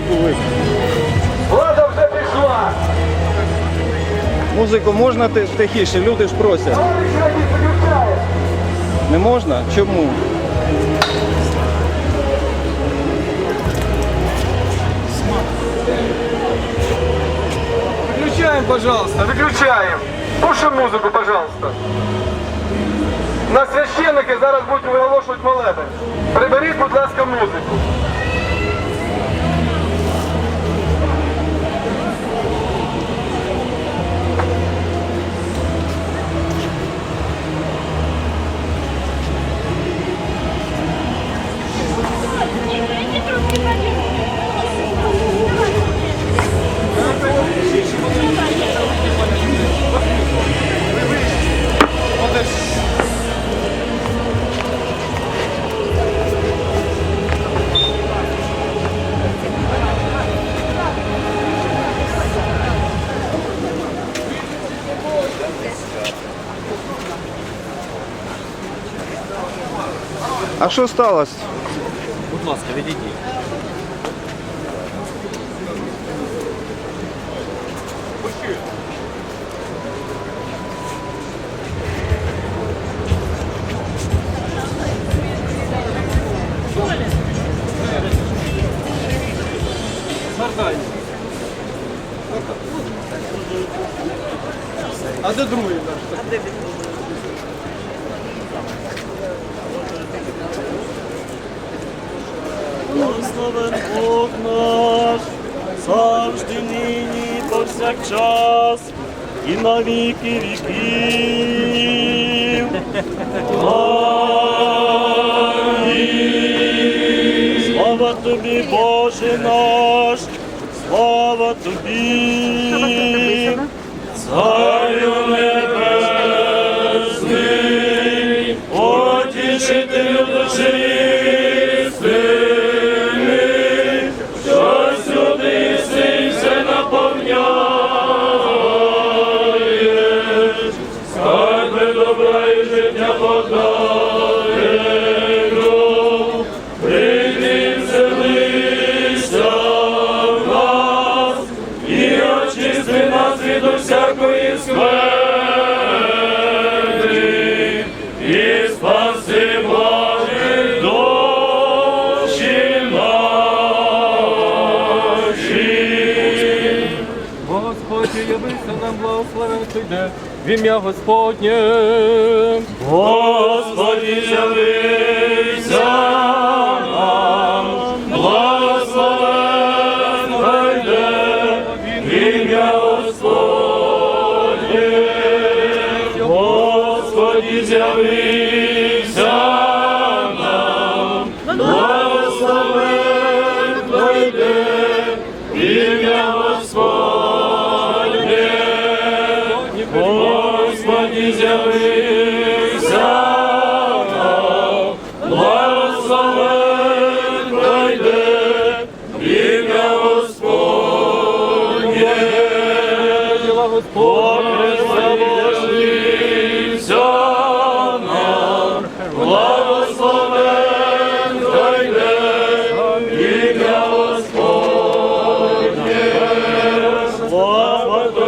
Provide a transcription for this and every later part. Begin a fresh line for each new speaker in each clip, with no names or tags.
музику вимкнути.
Влада вже пішла.
Музику можна ти- тихіше, люди ж просять. Не можна? Чому?
Выключаем, пожалуйста, выключаем. Пушим музику, пожалуйста. На священники зараз будуть виголошувати молебень. Приберіть, будь ласка, музику.
А що сталося?
Будь ласка, відійдіть.
А де другий наш?
Благословен Бог наш, завжди нині, повсякчас, і на віки віків. Амінь. Слава тобі, Боже наш, слава тобі,
явися благословен,
благословен прийде в ім'я Господнє. Господи, явися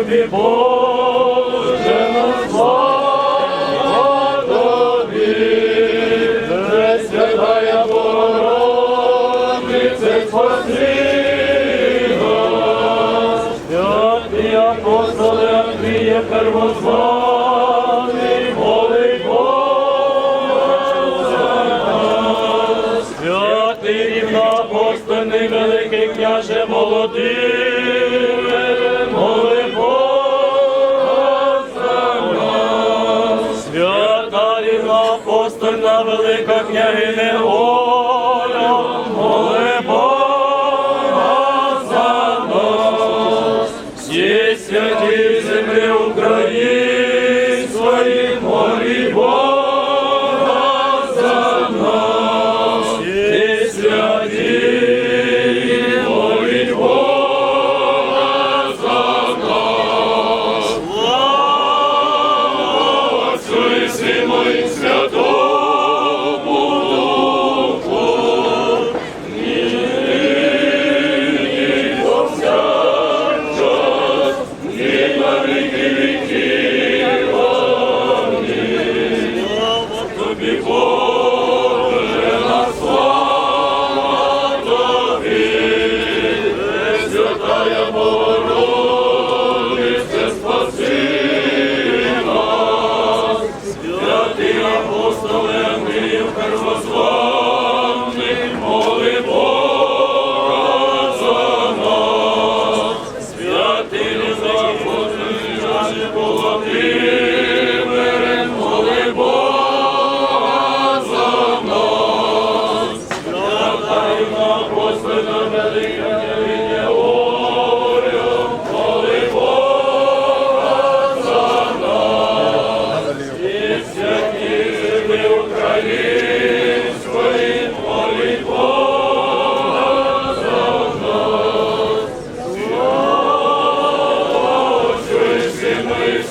Слава тобі, рівноапостольна велика княгиня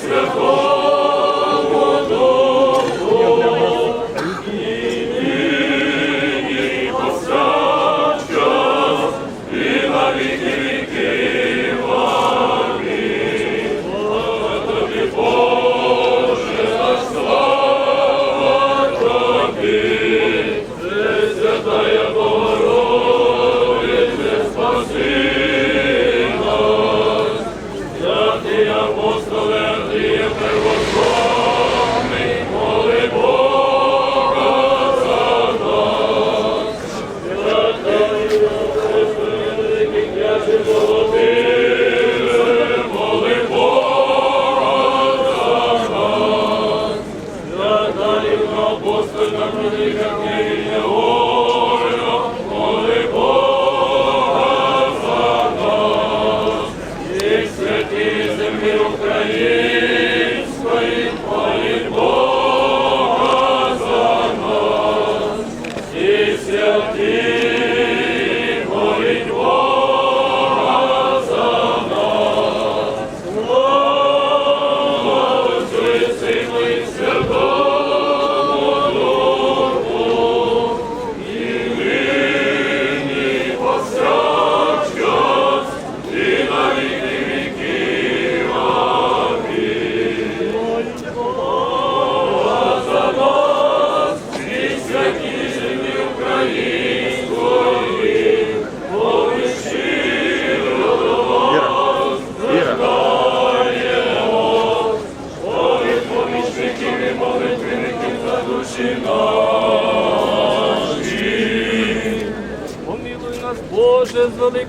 Cristo,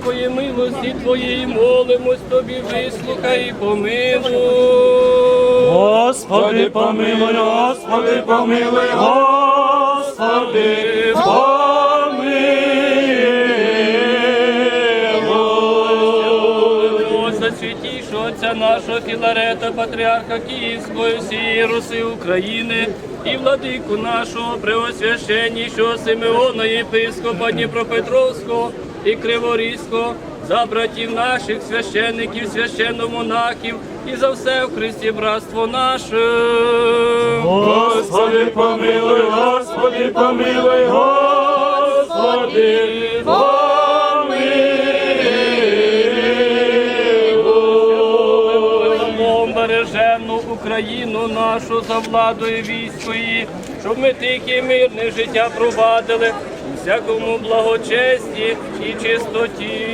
великої милості Твоєї молимось Тобі, вислухай і помилуй.
Господи, помилуй, Господи, помилуй, Господи, помилуй.
За святішого отця нашого Філарета, патріарха Київської всієї Руси України і владику нашого преосвященнішого Симеона, єпископа Дніпропетровського і Криворізького, за братів наших священників, священномонахів і за все в Христі братство наше.
Господи, помилуй, Господи, помилуй, Господи,
Богом бережену Україну нашу за владою війської, щоб ми тихе мирне життя провадили всякому благочесті і чистоті.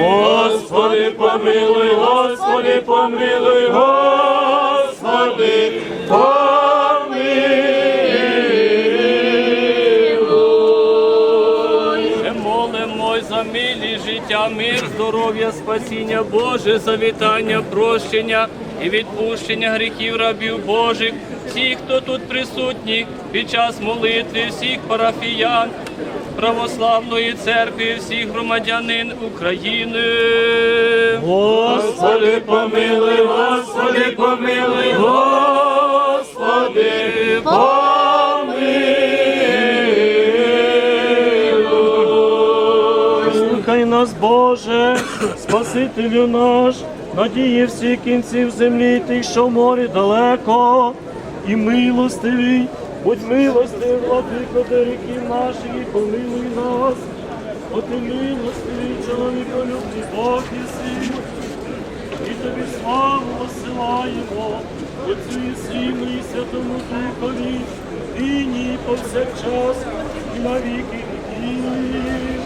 Господи, помилуй, Господи, помилуй, Господи, помилуй.
Ми молимось за милість життя, мир, здоров'я, спасіння Боже, завітання, прощення і відпущення гріхів рабів Божих, всіх, хто тут присутній під час молитви, всіх парафіян, православної церкви, всіх громадянин України.
Господи, помилуй, Господи, помилуй, Господи, помилуй. Слухай нас, Боже, Спасителю наш, надії всіх кінців землі, тих, що в морі далеко, і милостивий, будь милостивий, владико до ріків наших, і помилуй нас. О ти милостивий, чоловіколюбний Бог і єси, і тобі славу посилаємо, Отцю і Сину і Святому Духові, нині і повсякчас, і на віки віків.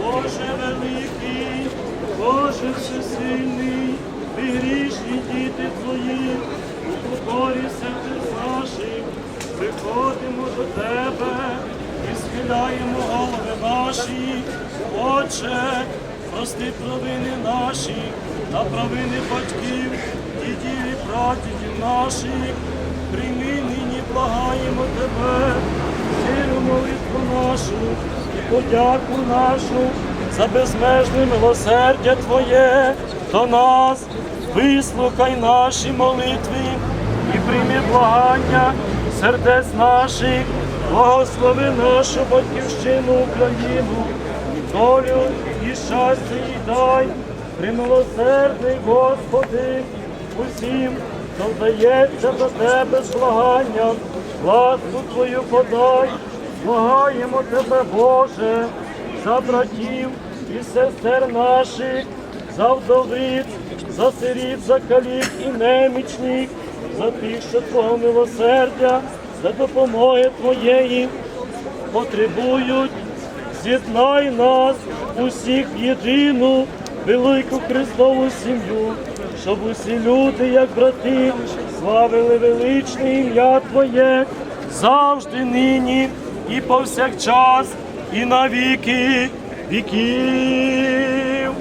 Боже великий, Боже всесильний, ти грішні діти твої, у покорі сердець наших, приходимо до тебе і схиляємо голови наші, Отче, прости провини наші, та провини батьків, дідів і прадідів наших, прийми нині, благаємо тебе, щиру молитву нашу і подяку нашу за безмежне милосердя Твоє до нас, вислухай наші молитви і прийми благання сердець наших, благослови нашу батьківщину Україну, долю і щастя їй дай, Примилосердний Господи, усім, що вдається до Тебе з благанням, ласку Твою подай, благаємо Тебе, Боже, за братів і сестер наших, за вдовиць, за сиріт, за калік і немічних, за тих, Твого милосердя, за допомоги Твоєї потребують. З'єднай нас усіх в єдину велику Христову сім'ю, щоб усі люди, як брати, славили величне ім'я Твоє завжди нині і повсякчас, і на віки віків.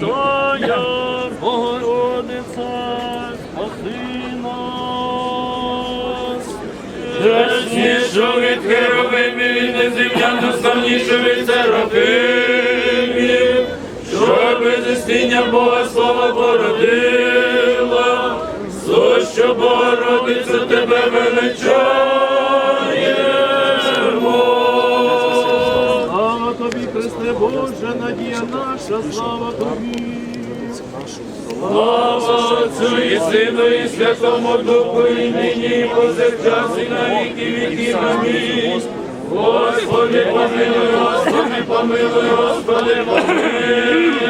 Пресвятая Богородиця, спаси нас.
Страшнішу від херовимів і незем'ян, доставнішу від серафимів, що без істиння Бога слава породила, що Богородиця тебе величаємо.
Наша, слава тобі.
Слава Отцю і Сину і Святому Духу, і нині, і повсякчас, і на віки віків. Амінь. Господи, помилуй, Господи, помилуй, Господи, помилуй.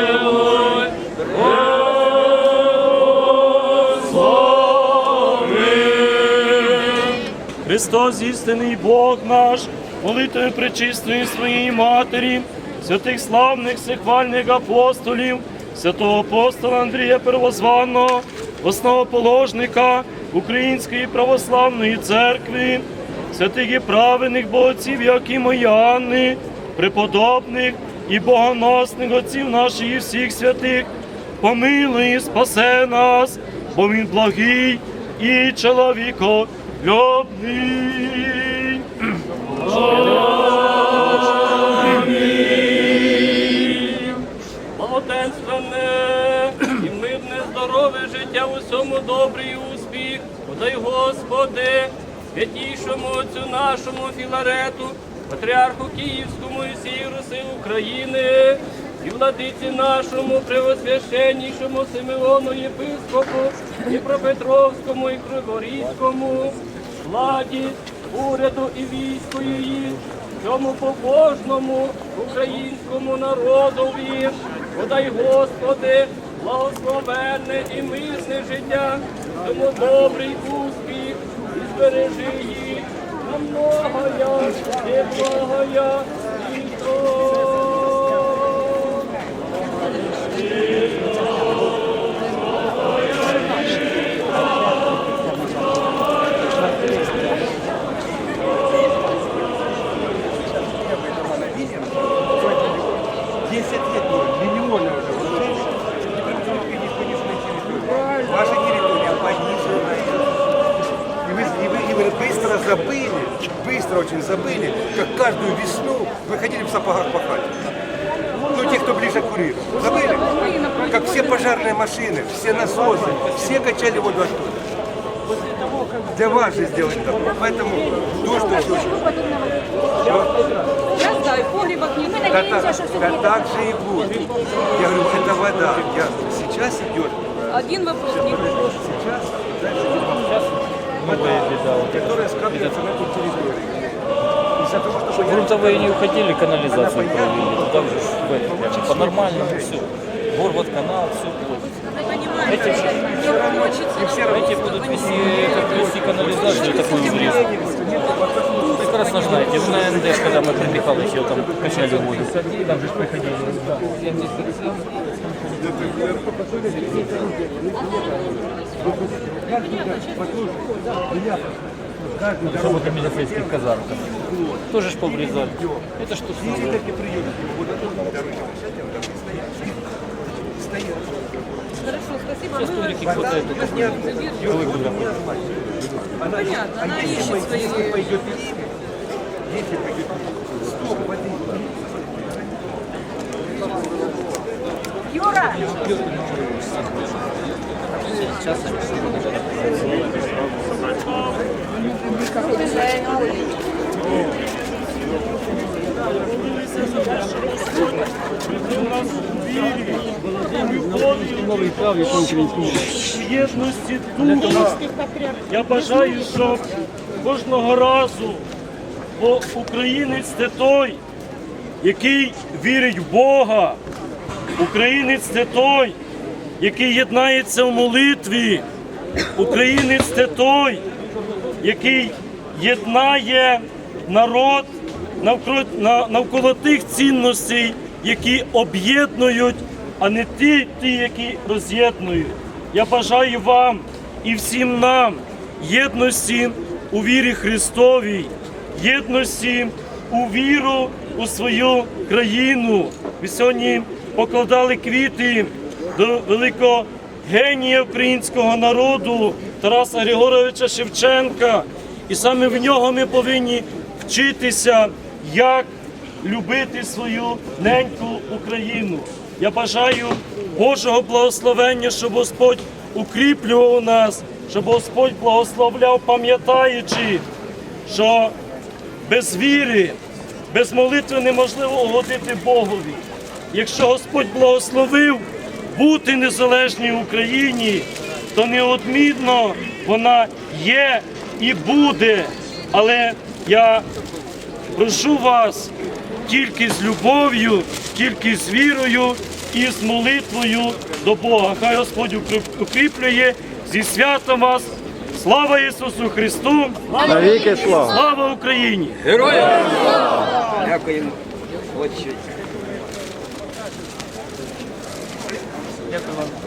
Христос, істинний Бог наш, молитвою пречистої своєї Матері, святих славних всехвальних апостолів, святого апостола Андрія Первозванного, основоположника Української православної церкви, святих і праведних богоців Якима і Анни, преподобних і богоносних отців наших і всіх святих, помилуй спасе нас, бо він благий і чоловіколюбний.
Добрий успіх. Подай, Господи, святійшому отцю нашому Філарету, патріарху Київському і всій Руси України, і владиці нашому преосвященнішому Симеону єпископу, і Пропетровському, і Криворізькому, владі, уряду і війську її, цьому побожному українському народові, подай, Господи, благословенне і мирне життя, тому добрий успіх. І збережи їх многоя і многоя і
Ваша вы быстро забыли, быстро очень забыли, как каждую весну вы ходили в сапогах пахать. Ну, те, кто ближе к Курилу. Забыли? Как все пожарные машины, все насосы, все качали воду оттуда. Для вас же сделали добро. Поэтому дождь очень очень.
Я знаю. Мы
Да, так- да так же и будет. Я говорю, это вода. Я, сейчас идет
Один вопрос
сейчас, дальше идет вода, которая скапливается на этой территории. Из-за того, что я-
Грунтовые не уходили, канализацию провели. Ну, Там же ж в этом, прям по-нормальному все. Горвод канал, все
понимаете, не хочется.
Эти будут вести, как вести канализацию, такую врезку. Прекрасно знаете, вы на НД, когда мы при Михайловиче там качали воду. Там же ж приходили. Особо комедийских казарок. Тоже ж поврезали. Это что сложно.
Хорошо, спасибо.
Сейчас коврики хватает.
Ну, понятно, она ищет свои...
Если пойдет, стоп, воды.
Юра!
у нас у вірі, любові, єдності духа. Я бажаю, щоб кожного разу, бо українець це той, який вірить в Бога. Українець це той, який єднається в молитві. Українець це той, який єднає народ навколо, тих цінностей, які об'єднують, а не ті, ті, які роз'єднують. Я бажаю вам і всім нам єдності у вірі Христовій, єдності у віру у свою країну. Ви сьогодні покладали квіти до великого генія українського народу Тараса Григоровича Шевченка. І саме в нього ми повинні вчитися, як любити свою неньку Україну. Я бажаю Божого благословення, щоб Господь укріплював нас, щоб Господь благословляв, пам'ятаючи, що без віри, без молитви неможливо угодити Богові. Якщо Господь благословив бути незалежній Україні, то неодмінно вона є і буде. Але я прошу вас тільки з любов'ю, тільки з вірою і з молитвою до Бога. Хай Господь укріплює зі святом вас. Слава Ісусу Христу!
Навіки слава.
Слава Україні!
Дякуємо. Отче.